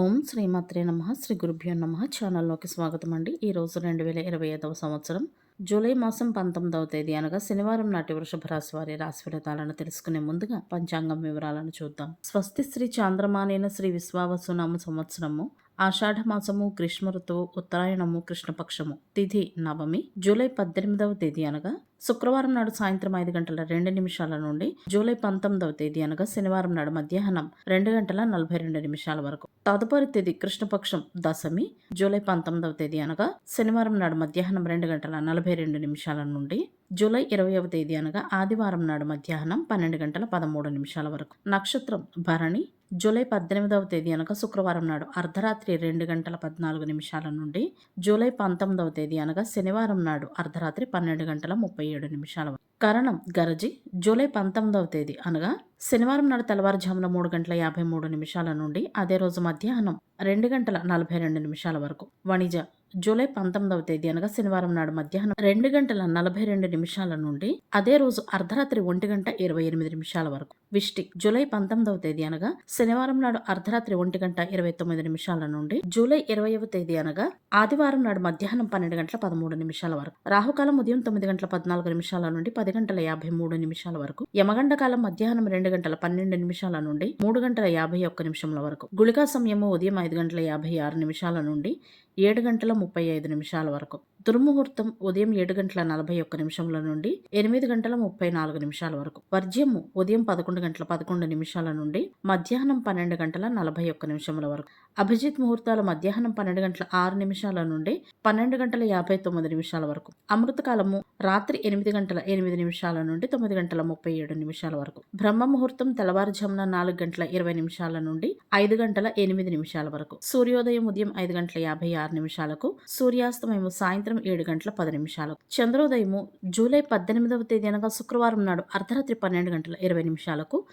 ఓం శ్రీమాత్రే నమ. శ్రీ గురుభ్యో నమ. ఛానల్లోకి స్వాగతం అండి ఈరోజు రెండు వేల ఇరవై ఐదవ సంవత్సరం జూలై మాసం పంతొమ్మిదవ తేదీ అనగా శనివారం నాటి వృషభ రాశి వారి రాశి ఫలితాలను తెలుసుకునే ముందుగా పంచాంగం వివరాలను చూద్దాం. స్వస్తి శ్రీ చాంద్రమానేన శ్రీ విశ్వావసునామ సంవత్సరము ఆషాఢ మాసము గ్రీష్మ ఋతువు ఉత్తరాయణము కృష్ణపక్షము. తిథి నవమి జూలై పద్దెనిమిదవ తేదీ అనగా శుక్రవారం నాడు సాయంత్రం ఐదు గంటల రెండు నిమిషాల నుండి జూలై పంతొమ్మిదవ తేదీ అనగా శనివారం నాడు మధ్యాహ్నం రెండు గంటల నలభై రెండు నిమిషాల వరకు. తదుపరి తేదీ కృష్ణపక్షం దశమి జూలై పంతొమ్మిదవ తేదీ అనగా శనివారం నాడు మధ్యాహ్నం రెండు గంటల నలభై రెండు నిమిషాల నుండి జూలై ఇరవైవ తేదీ అనగా ఆదివారం నాడు మధ్యాహ్నం పన్నెండు గంటల పదమూడు నిమిషాల వరకు. నక్షత్రం భరణి జూలై పద్దెనిమిదవ తేదీ అనగా శుక్రవారం నాడు అర్ధరాత్రి రెండు గంటల పద్నాలుగు నిమిషాల నుండి జూలై పంతొమ్మిదవ తేదీ అనగా శనివారం నాడు అర్ధరాత్రి పన్నెండు గంటల ముప్పై ఏడు నిమిషాల వరకు. కరణం గరజి జూలై పంతొమ్మిదవ తేదీ అనగా శనివారం నాడు తెల్లవారుజామున మూడు గంటల యాభై మూడు నిమిషాల నుండి అదే రోజు మధ్యాహ్నం రెండు గంటల నలభై రెండు నిమిషాల వరకు. వణిజ జూలై పంతొమ్మిదవ తేదీ అనగా శనివారం నాడు మధ్యాహ్నం రెండు గంటల నలభై రెండు నిమిషాల నుండి అదే రోజు అర్ధరాత్రి ఒంటి గంట ఇరవై ఎనిమిది నిమిషాల వరకు. విష్టి జూలై పంతొమ్మిదవ తేదీ అనగా శనివారం నాడు అర్ధరాత్రి ఒంటి గంట ఇరవై తొమ్మిది నిమిషాల నుండి జూలై ఇరవైవ తేదీ అనగా ఆదివారం నాడు మధ్యాహ్నం పన్నెండు గంటల పదమూడు నిమిషాల వరకు. రాహుకాలం ఉదయం తొమ్మిది గంటల పద్నాలుగు నిమిషాల నుండి పది గంటల యాభై మూడు నిమిషాల వరకు. యమగండ కాలం మధ్యాహ్నం రెండు గంటల పన్నెండు నిమిషాల నుండి మూడు గంటల యాభై ఒక్క నిమిషముల వరకు. గుళికా సమయము ఉదయం ఐదు గంటల యాభై ఆరు నిమిషాల నుండి ఏడు గంటల ముప్పై ఐదు నిమిషాల వరకు. దుర్ముహూర్తం ఉదయం ఏడు గంటల నలభై ఒక్క నిమిషముల నుండి ఎనిమిది గంటల ముప్పై నాలుగు నిమిషాల వరకు. వర్జ్యము ఉదయం పదకొండు గంటల పదకొండు నిమిషాల నుండి మధ్యాహ్నం పన్నెండు గంటల నలభై ఒక్క నిమిషముల వరకు. అభిజిత్ ముహూర్తాలు మధ్యాహ్నం పన్నెండు గంటల ఆరు నిమిషాల నుండి పన్నెండు గంటల యాభై తొమ్మిది నిమిషాల వరకు. అమృతకాలము రాత్రి ఎనిమిది గంటల ఎనిమిది నిమిషాల నుండి తొమ్మిది గంటల ముప్పై ఏడు నిమిషాల వరకు. బ్రహ్మ ముహూర్తం తెల్లవారుజామున నాలుగు గంటల ఇరవై నిమిషాల నుండి ఐదు గంటల ఎనిమిది నిమిషాల వరకు. సూర్యోదయం ఉదయం ఐదు గంటల యాభై ఆరు నిమిషాలకు సూర్యాస్తమయము సాయంత్రం ఏడు గంటల పది నిమిషాలకు చంద్రోదయము జూలై పద్దెనిమిదవ తేదీ అనగా శుక్రవారం నాడు అర్ధరాత్రి పన్నెండు గంటల ఇరవై నిమిషాలకు.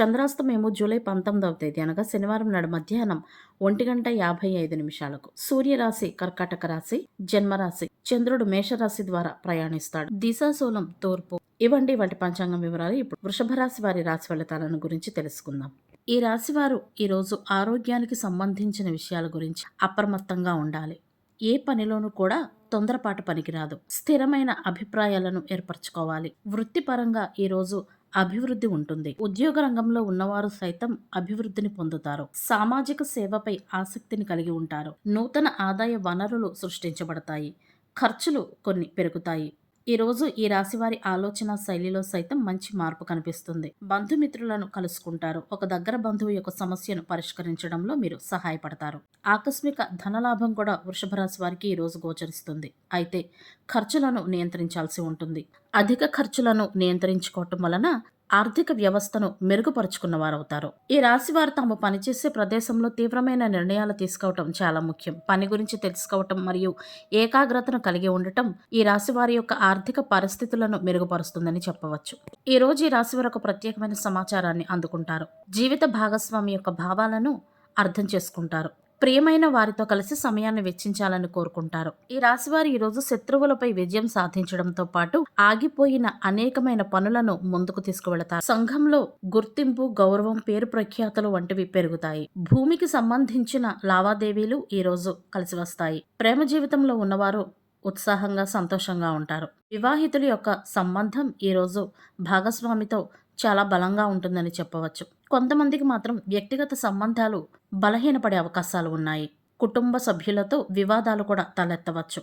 చంద్రాస్తమయము జూలై పంతొమ్మిదవ తేదీ అనగా శనివారం నాడు మధ్యాహ్నం ఒంటి గంట యాభై ఐదు నిమిషాలకు. సూర్యరాశి కర్కాటక రాశి జన్మరాశి చంద్రుడు మేషరాశి ద్వారా ప్రయాణిస్తాడు. దిశాశూలం తూర్పు. ఇవ్వండి వాటి పంచాంగం వివరాలు ఇప్పుడు వృషభ రాశి వారి రాశి ఫలితాలను గురించి తెలుసుకుందాం. ఈ రాశి వారు ఈరోజు ఆరోగ్యానికి సంబంధించిన విషయాల గురించి అప్రమత్తంగా ఉండాలి. ఏ పనిలోనూ కూడా తొందరపాటు పనికిరాదు. స్థిరమైన అభిప్రాయాలను ఏర్పరచుకోవాలి. వృత్తిపరంగా ఈరోజు అభివృద్ధి ఉంటుంది. ఉద్యోగ రంగంలో ఉన్నవారు సైతం అభివృద్ధిని పొందుతారు. సామాజిక సేవపై ఆసక్తిని కలిగి ఉంటారు. నూతన ఆదాయ వనరులు సృష్టించబడతాయి. ఖర్చులు కొన్ని పెరుగుతాయి. ఈరోజు ఈ రాశివారి ఆలోచన శైలిలో సైతం మంచి మార్పు కనిపిస్తుంది. బంధుమిత్రులను కలుసుకుంటారు. ఒక దగ్గర బంధువు యొక్క సమస్యను పరిష్కరించడంలో మీరు సహాయపడతారు. ఆకస్మిక ధనలాభం కూడా వృషభ రాశి వారికి ఈరోజు గోచరిస్తుంది. అయితే ఖర్చులను నియంత్రించాల్సి ఉంటుంది. అధిక ఖర్చులను నియంత్రించుకోవటం వలన ఆర్థిక వ్యవస్థను మెరుగుపరుచుకున్న వారవుతారు ఈ రాశి వారు తాము పనిచేసే ప్రదేశంలో తీవ్రమైన నిర్ణయాలు తీసుకోవటం చాలా ముఖ్యం. పని గురించి తెలుసుకోవటం మరియు ఏకాగ్రతను కలిగి ఉండటం ఈ రాశి వారి యొక్క ఆర్థిక పరిస్థితులను మెరుగుపరుస్తుందని చెప్పవచ్చు. ఈ రోజు ఈ రాశి వారు ఒక ప్రత్యేకమైన సమాచారాన్ని అందుకుంటారు. జీవిత భాగస్వామి యొక్క భావాలను అర్థం చేసుకుంటారు. ప్రియమైన వారితో కలిసి సమయాన్ని వెచ్చించాలని కోరుకుంటారు. ఈ రాశివారు ఈరోజు శత్రువులపై విజయం సాధించడంతో పాటు ఆగిపోయిన అనేకమైన పనులను ముందుకు తీసుకువెళతారు. సంఘంలో గుర్తింపు గౌరవం పేరు ప్రఖ్యాతలు వంటివి పెరుగుతాయి. భూమికి సంబంధించిన లావాదేవీలు ఈరోజు కలిసి వస్తాయి. ప్రేమ జీవితంలో ఉన్నవారు ఉత్సాహంగా సంతోషంగా ఉంటారు. వివాహితుల యొక్క సంబంధం ఈరోజు భాగస్వామితో చాలా బలంగా ఉంటుందని చెప్పవచ్చు. కొంతమందికి మాత్రం వ్యక్తిగత సంబంధాలు బలహీనపడే అవకాశాలు ఉన్నాయి. కుటుంబ సభ్యులతో వివాదాలు కూడా తలెత్తవచ్చు.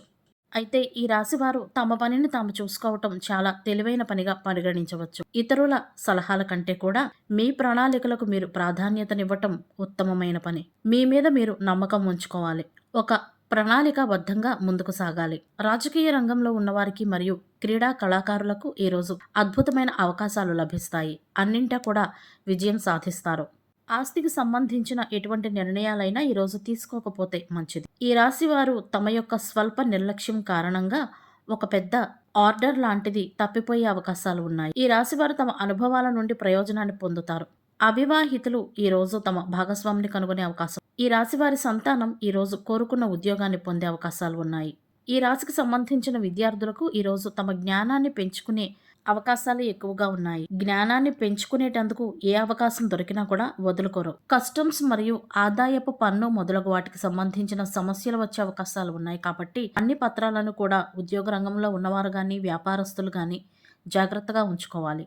అయితే ఈ రాశివారు తమ పనిని తాము చూసుకోవటం చాలా తెలివైన పనిగా పరిగణించవచ్చు. ఇతరుల సలహాల కంటే కూడా మీ ప్రణాళికలకు మీరు ప్రాధాన్యతనివ్వటం ఉత్తమమైన పని. మీ మీద మీరు నమ్మకం ఉంచుకోవాలి. ఒక ప్రణాళికాబద్ధంగా ముందుకు సాగాలి. రాజకీయ రంగంలో ఉన్నవారికి మరియు క్రీడా కళాకారులకు ఈరోజు అద్భుతమైన అవకాశాలు లభిస్తాయి. అన్నింటా కూడా విజయం సాధిస్తారు. ఆస్తికి సంబంధించిన ఎటువంటి నిర్ణయాలైనా ఈరోజు తీసుకోకపోతే మంచిది. ఈ రాశి వారు తమ యొక్క స్వల్ప నిర్లక్ష్యం కారణంగా ఒక పెద్ద ఆర్డర్ లాంటిది తప్పిపోయే అవకాశాలు ఉన్నాయి. ఈ రాశి వారు తమ అనుభవాల నుండి ప్రయోజనాన్ని పొందుతారు. అవివాహితులు ఈరోజు తమ భాగస్వామిని కనుగొనే అవకాశం. ఈ రాశి వారి సంతానం ఈరోజు కోరుకున్న ఉద్యోగాన్ని పొందే అవకాశాలు ఉన్నాయి. ఈ రాశికి సంబంధించిన విద్యార్థులకు ఈరోజు తమ జ్ఞానాన్ని పెంచుకునే అవకాశాలు ఎక్కువగా ఉన్నాయి. జ్ఞానాన్ని పెంచుకునేటందుకు ఏ అవకాశం దొరికినా కూడా వదులుకోరు. కస్టమ్స్ మరియు ఆదాయపు పన్ను మొదలగు వాటికి సంబంధించిన సమస్యలు వచ్చే అవకాశాలు ఉన్నాయి కాబట్టి అన్ని పత్రాలను కూడా ఉద్యోగ రంగంలో ఉన్నవారు కానీ వ్యాపారస్తులు కానీ జాగ్రత్తగా ఉంచుకోవాలి.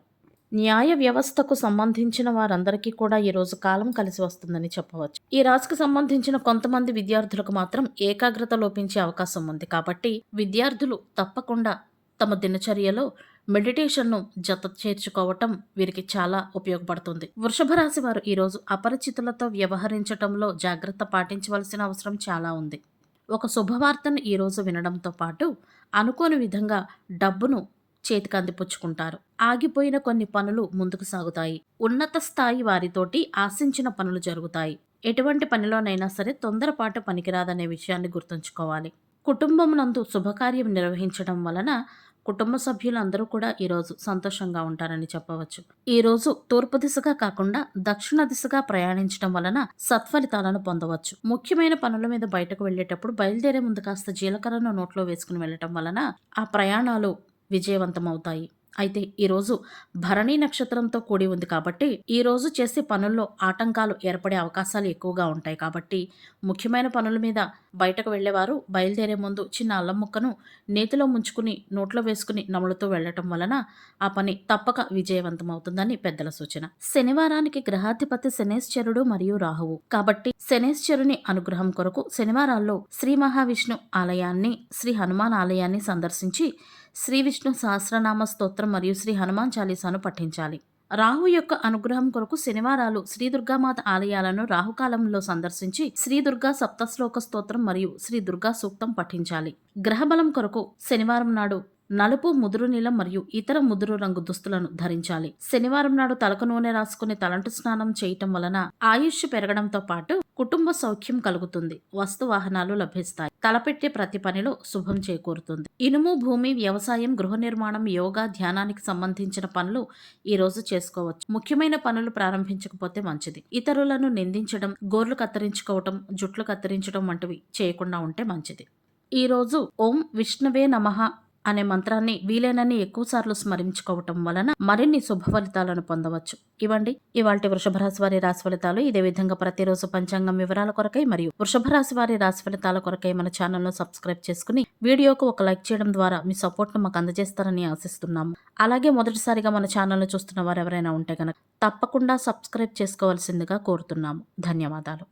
న్యాయ వ్యవస్థకు సంబంధించిన వారందరికీ కూడా ఈ రోజు కాలం కలిసి వస్తుందని చెప్పవచ్చు. ఈ రాశికి సంబంధించిన కొంతమంది విద్యార్థులకు మాత్రం ఏకాగ్రత లోపించే అవకాశం ఉంది. కాబట్టి విద్యార్థులు తప్పకుండా తమ దినచర్యలో మెడిటేషన్ను జత చేర్చుకోవటం వీరికి చాలా ఉపయోగపడుతుంది. వృషభ రాశి వారు ఈరోజు అపరిచితులతో వ్యవహరించటంలో జాగ్రత్త పాటించవలసిన అవసరం చాలా ఉంది. ఒక శుభవార్తను ఈరోజు వినడంతో పాటు అనుకోని విధంగా డబ్బును చేతికి అందిపుచ్చుకుంటారు ఆగిపోయిన కొన్ని పనులు ముందుకు సాగుతాయి. ఉన్నత స్థాయి వారితోటి ఆశించిన పనులు జరుగుతాయి. ఎటువంటి పనిలోనైనా సరే తొందరపాటు పనికిరాదనే విషయాన్ని గుర్తుంచుకోవాలి. కుటుంబం నందు శుభకార్యం నిర్వహించడం వలన కుటుంబ సభ్యులందరూ కూడా ఈరోజు సంతోషంగా ఉంటారని చెప్పవచ్చు. ఈరోజు తూర్పు దిశగా కాకుండా దక్షిణ దిశగా ప్రయాణించడం వలన సత్ఫలితాలను పొందవచ్చు. ముఖ్యమైన పనుల మీద బయటకు వెళ్ళేటప్పుడు బయలుదేరే ముందు కాస్త జీలకర్రను నోట్లో వేసుకుని వెళ్ళటం వలన ఆ ప్రయాణాలు విజయవంతమవుతాయి. అయితే ఈరోజు భరణి నక్షత్రంతో కూడి ఉంది కాబట్టి ఈరోజు చేసే పనుల్లో ఆటంకాలు ఏర్పడే అవకాశాలు ఎక్కువగా ఉంటాయి కాబట్టి ముఖ్యమైన పనుల మీద బయటకు వెళ్ళేవారు బయలుదేరే ముందు చిన్న అల్లం ముక్కను నేతిలో ముంచుకుని నోట్లో వేసుకుని నములుతూ వెళ్ళటం వలన ఆ పని తప్పక విజయవంతమవుతుందని పెద్దల సూచన. శనివారానికి గ్రహాధిపతి శనేశ్వరుడు మరియు రాహువు. కాబట్టి శనేశ్వరుని అనుగ్రహం కొరకు శనివారాల్లో శ్రీ మహావిష్ణు ఆలయాన్ని శ్రీ హనుమాన్ ఆలయాన్ని సందర్శించి శ్రీ విష్ణు సహస్రనామ స్తోత్రం మరియు శ్రీ హనుమాన్ చాలీసాను పఠించాలి. రాహు యొక్క అనుగ్రహం కొరకు శనివారాలు శ్రీ దుర్గామాత ఆలయాలను రాహుకాలంలో సందర్శించి శ్రీ దుర్గా సప్తశ్లోక స్తోత్రం మరియు శ్రీ దుర్గా సూక్తం పఠించాలి. గ్రహబలం కొరకు శనివారం నాడు నలుపు ముదురు నీలం మరియు ఇతర ముదురు రంగు దుస్తులను ధరించాలి. శనివారం నాడు తలకు నూనె రాసుకుని తలంటు స్నానం చేయటం వలన ఆయుష్ పెరగడంతో పాటు కుటుంబ సౌఖ్యం కలుగుతుంది. వస్తు వాహనాలు లభిస్తాయి. తలపెట్టే ప్రతి పనిలో శుభం చేకూరుతుంది. ఇనుము భూమి వ్యవసాయం గృహ నిర్మాణం యోగా ధ్యానానికి సంబంధించిన పనులు ఈ రోజు చేసుకోవచ్చు. ముఖ్యమైన పనులు ప్రారంభించకపోతే మంచిది. ఇతరులను నిందించడం గోర్లు కత్తిరించుకోవటం జుట్లు కత్తిరించడం వంటివి చేయకుండా ఉంటే మంచిది. ఈరోజు ఓం విష్ణువే నమః అనే మంత్రాన్ని వీలైనన్ని ఎక్కువసార్లు స్మరించుకోవటం వలన మరిన్ని శుభ ఫలితాలను పొందవచ్చు. ఇవ్వండి. ఇవాళ వృషభ రాశి వారి రాశి ఫలితాలు ఇదే విధంగా ప్రతిరోజు పంచాంగం వివరాల కొరకై మరియు వృషభ రాశి వారి రాశి ఫలితాల కొరకై మన ఛానల్ను సబ్స్క్రైబ్ చేసుకుని వీడియోకు ఒక లైక్ చేయడం ద్వారా మీ సపోర్ట్ను మాకు అందజేస్తారని ఆశిస్తున్నాము. అలాగే మొదటిసారిగా మన ఛానల్ను చూస్తున్న వారు ఎవరైనా ఉంటే కనుక తప్పకుండా సబ్స్క్రైబ్ చేసుకోవాల్సిందిగా కోరుతున్నాము. ధన్యవాదాలు.